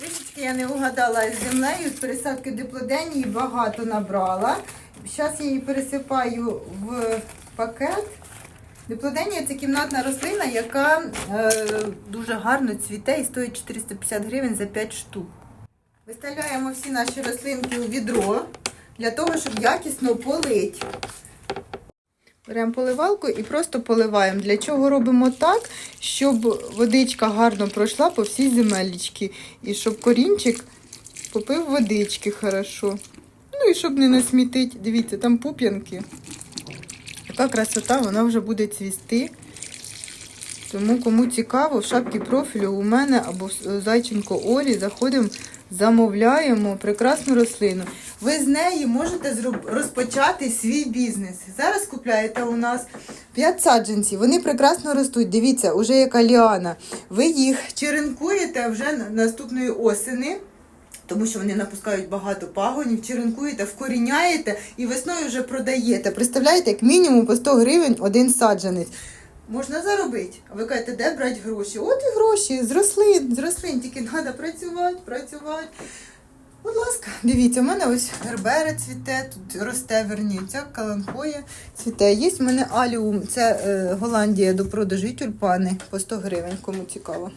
Трішечки я не угадала з землею, пересадки диплоденії багато набрала. Зараз я її пересипаю в пакет. Диплоденія це кімнатна рослина, яка е, дуже гарно цвіте і стоїть 450 гривень за 5 штук. Виставляємо всі наші рослинки у відро для того, щоб якісно полити. Беремо поливалку і просто поливаємо. Для чого робимо так, щоб водичка гарно пройшла по всій земелічці. І щоб корінчик попив водички хорошо. Ну і щоб не насмітить. Дивіться, там пуп'янки. Така красота, вона вже буде цвісти. Тому кому цікаво, в шапці профілю у мене або в Зайченко Олі заходимо, замовляємо прекрасну рослину. Ви з неї можете розпочати свій бізнес. Зараз купляєте у нас 5 саджанців. Вони прекрасно ростуть. Дивіться, уже яка ліана. Ви їх черенкуєте вже наступної осени. Тому що вони напускають багато пагонів, черенкуєте, вкоріняєте і весною вже продаєте. Представляєте, як мінімум по 100 гривень один саджанець. Можна заробити. А ви кажете, де брати гроші? От і гроші з рослин, з рослин. Тільки треба працювати, працювати. Дивіться, у мене ось гербера цвіте, тут росте верніця, каланхоя цвіте. Є в мене аліум, це е, Голландія до продажу тюльпани по 100 гривень, кому цікаво.